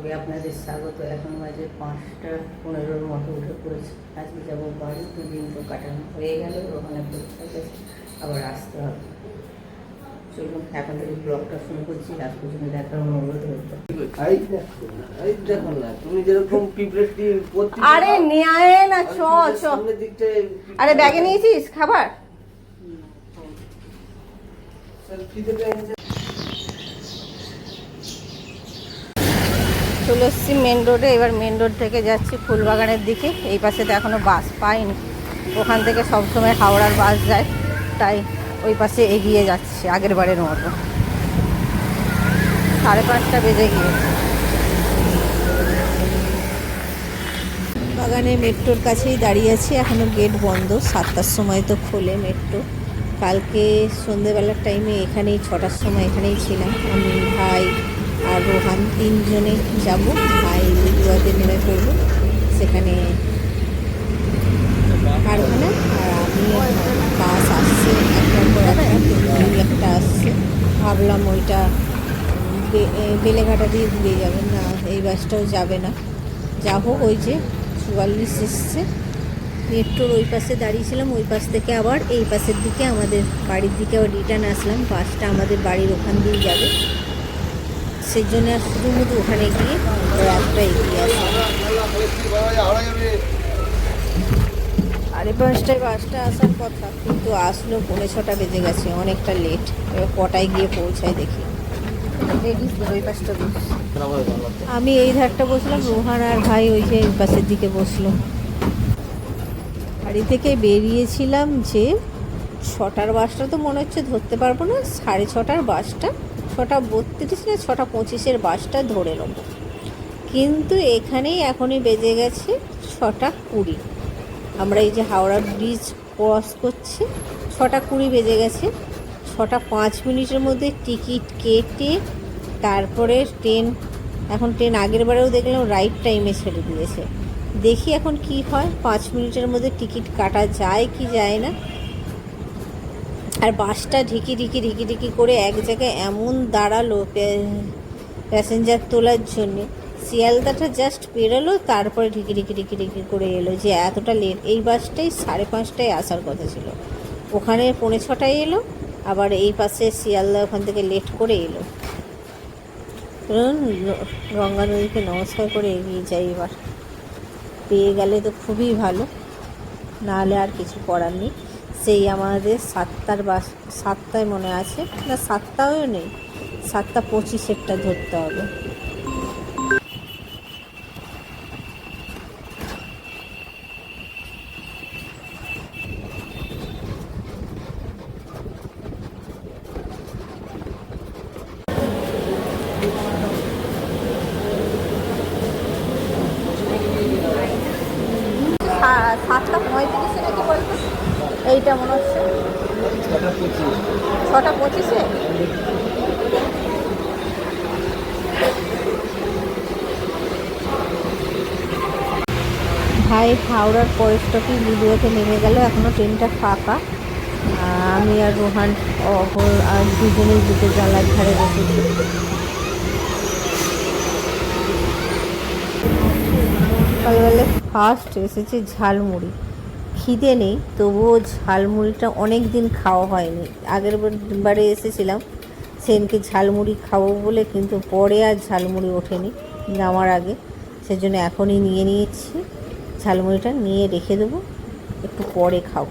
ব্লগে আপনাদের স্বাগত। এখন বাজে পাঁচটা পনেরোর মতো উঠে পড়েছে। আজকে যাব বাড়ি দুদিন তো কাটানো হয়ে গেল ওখানে পরীক্ষা গেছে আবার আসতে হবে। চলুন এখন থেকে ব্লগটা শুরু করছি লাস্ট পর্যন্ত দেখার অনুরোধ হইতো পিঁপড়েটি আরে নিয়ে না চ চ। আরে ব্যাগে নিয়েছিস খাবার? চলে এসেছি মেন রোডে এবার মেন রোড থেকে যাচ্ছি ফুলবাগানের দিকে। এই পাশে তো এখনও বাস পাইনি। ওখান থেকে সবসময় হাওড়ার বাস যায়। তাই ওই পাশে এগিয়ে যাচ্ছি আগের বারের মতো। সাড়ে পাঁচটা বেজে গিয়েছে। বাগানে মেট্রোর কাছেই দাঁড়িয়ে আছি। এখনও গেট বন্ধ। সাতটার সময় তো খোলে মেট্রো কালকে সন্ধেবেলার টাইমে এখানেই, ছটার সময় এখানেই ছিলাম। আমি, ভাই আর রোহান তিনজনে যাব, ভাই লিগুয়াতে নেমে পড়ব। সেখানে কারখানা, আর আমি বাস আসছে একটার পর একটা আসছে। ভাবলাম ওইটা বেলেঘাটা দিয়ে ঘুরে যাবেন না, এই বাসটাও যাবে না। যা হোক ওই যে চুয়াল্লিশ এসছে। মেট্রোর ওই পাশে দাঁড়িয়েছিলাম, ওই পাশ থেকে আবার এই পাশের দিকে আমাদের বাড়ির দিকে আবার রিটার্ন আসলাম। বাসটা আমাদের বাড়ির ওখান দিয়ে যাবে। সেই জন্য শুধুমুধু ওখানে গিয়ে একটা এগিয়ে আসলাম সাড়ে পাঁচটায় বাসটা আসার কথা কিন্তু আসলো পৌনে ছটা বেজে গেছে অনেকটা লেট এবার কটায় গিয়ে পৌঁছায় দেখি। লেডিস ওই পাশটা আমি এই ধারটা বসলাম রোহান আর ভাই ওই যে পাশের দিকে বসল। বাড়ি থেকে বেরিয়েছিলাম যে ছটার বাসটা তো মনে হচ্ছে ধরতে পারব না সাড়ে ছটার বাসটা ছটা বত্রিশ না ছটা পঁচিশের বাসটা ধরে নেব। কিন্তু এখানেই এখনই বেজে গেছে ছটা কুড়ি। আমরা এই যে হাওড়া ব্রিজ ক্রস করছি, ছটা কুড়ি বেজে গেছে। ছটা পাঁচ মিনিটের মধ্যে টিকিট কেটে তারপরে ট্রেন, এখন ট্রেন আগের বারেও দেখলাম রাইট টাইমে ছেড়ে দিয়েছে। দেখি এখন কি হয়, পাঁচ মিনিটের মধ্যে টিকিট কাটা যায় কি যায় না। আর বাসটা ঢিকি ঢিকি ঢিকি ঢিকি করে এক জায়গায় এমন দাঁড়াল প্যাসেঞ্জার তোলার জন্যে। শিয়ালদাটা জাস্ট পেরোলো, তারপরে ঢিকি ঢিকি ঢিকি ঢিকি করে এলো যে এতটা লেট এই বাসটাই সাড়ে পাঁচটায় আসার কথা ছিল। ওখানে পৌনে ছটায় এলো, আবার এই পাশে শিয়ালদা ওখান থেকে লেট করে এলো। গঙ্গা নদীকে নমস্কার করে এগিয়ে যাই এবার। পেয়ে গেলে তো খুবই ভালো, নাহলে আর কিছু করার নেই। সেই আমাদের সাতটার বাস সাতটায় মনে আছে না সাতটাও নেই সাতটা পঁচিশেরটা ধরতে হবে সা- সাতটা পঁয়ত্রিশে নাকি বলতো এইটা মনে হচ্ছে। ছটা পঁচিশে? ভাই, হাওড়ার পরের স্টপে লিলুয়াতে নেমে গেল এখনও ট্রেনটা ফাঁকা। আমি আর রোহান অপর আর দুজনেই দুটো জানলার ধারে বসেছি। সকালবেলা ফার্স্ট এসেছে ঝালমুড়ি। খিদে নেই, তবুও ঝালমুড়িটা অনেক দিন খাওয়া হয়নি। আগের বারে এসেছিলাম, সেদিনকে ঝালমুড়ি খাব বলে, কিন্তু পরে আর ঝালমুড়ি ওঠেনি নামার আগে। সেজন্য এখনই নিয়ে নিয়েছি। ঝালমুড়িটা নিয়ে রেখে দেবো, একটু পরে খাব।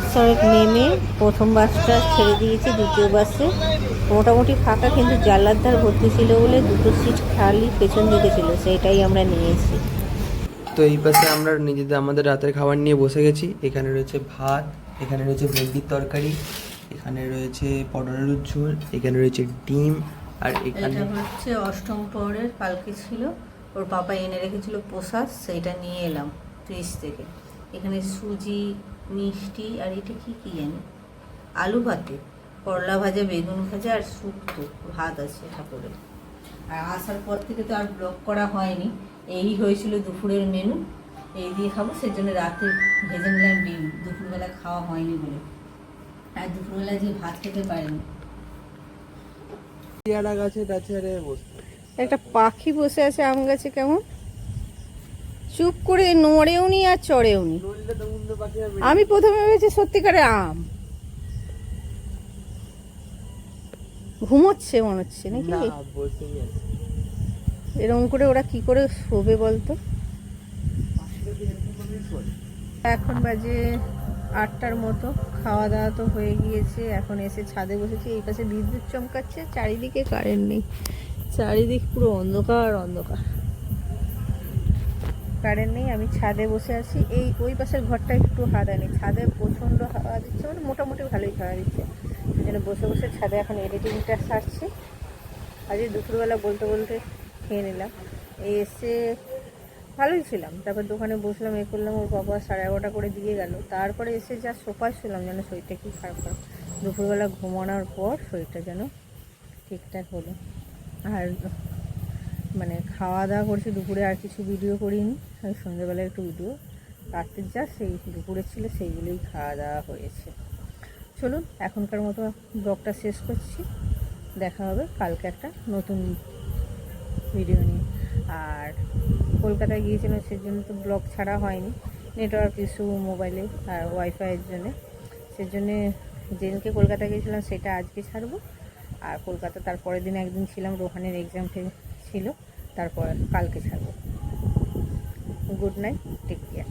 ঈশ্বরের নেমে প্রথম বাসটা ছেড়ে দিয়েছি দ্বিতীয় বাসে। মোটামুটি ফাঁকা কিন্তু জানলার ধার ভর্তি ছিল বলে দুটো সিট খালি পেছন দিকে ছিল সেইটাই আমরা নিয়েছি তো এই পাশে আমরা নিজেদের আমাদের রাতের খাবার নিয়ে বসে গেছি। এখানে রয়েছে ভাত এখানে রয়েছে ভেন্ডির তরকারি এখানে রয়েছে পটল আলুর ঝোল এখানে রয়েছে ডিম আর এখানে হচ্ছে অষ্টম পরের কালকে ছিল। ওর পাপা এনে রেখেছিল প্রসাদ সেইটা নিয়ে এলাম ফ্রিজ থেকে। এখানে সুজি মিষ্টি আর এটা কি কি জানি? আলু ভাতে করলা ভাজা বেগুন ভাজা আর শুক্তো ভাত আছে ঠাকুরের। আর আসার পর থেকে তো আর ব্লগ করা হয়নি। এই হয়েছিল দুপুরের মেনু এই দিয়ে খাব সেজন্য রাতে ভেজে নিলাম ডিম। দুপুরবেলা খাওয়া হয়নি বলে। আর দুপুরবেলা যে ভাত খেতে পারেনি। পেয়ারা গাছে তাছাড়া একটা পাখি বসে আছে আম গাছে কেমন? চুপ করে নড়েও নি আর চড়েও নি। আমি প্রথমে ভেবেছি সত্যিকারের আম। ঘুমোচ্ছে মনে হচ্ছে নাকি? এরকম করে ওরা কি করে শোবে বলতো? এখন বাজে আটটার মতো। খাওয়া দাওয়া তো হয়ে গিয়েছে। এখন এসে ছাদে বসেছি। এই পাশে বিদ্যুৎ চমকাচ্ছে। চারিদিকে কারেন্ট নেই। চারিদিক পুরো অন্ধকার অন্ধকার। কারেন্ট নেই, আমি ছাদে বসে আছি। এই, ওই পাশের ঘরটা একটু হাওয়া নেই ছাদে প্রচণ্ড হাওয়া দিচ্ছে মানে মোটামুটি ভালোই হাওয়া দিচ্ছে। যেন বসে বসে ছাদে এখন এডিটিংটা সারছি। আজকে দুপুরবেলা বলতে বলতে খেয়ে নিলাম। এসে ভালোই ছিলাম। তারপর দোকানে বসলাম, এ করলাম, ওর বাবা সাড়ে এগারোটা করে দিয়ে গেল। তারপরে এসে যা সোফায় শুলাম, যেন শরীরটা কি খারাপ খারাপ দুপুরবেলা ঘুমানোর পর শরীরটা যেন ঠিকঠাক হলো। আর মানে খাওয়া দাওয়া করছি, দুপুরে আর কিছু ভিডিও করিনি আমি সন্ধ্যেবেলায় একটু ভিডিও রাত্রে যা, সেই দুপুরে ছিল সেইগুলোই খাওয়া দাওয়া হয়েছে। চলুন, এখনকার মতো ব্লগটা শেষ করছি। দেখা হবে কালকে একটা নতুন ভিডিও নিয়ে। আর কলকাতায় গিয়েছিলাম, সেজন্য তো ব্লগ ছাড়া হয়নি। নেটওয়ার্ক ইস্যু মোবাইলে আর ওয়াইফাইয়ের জন্যে। সেজন্যে যেদিনকে কলকাতা গিয়েছিলাম, সেটা আজকে ছাড়বো। আর কলকাতা তার পরের দিন একদিন ছিলাম, রোহানের এক্সাম ছিল। তারপর কালকে ছাড়বো। Good night take care.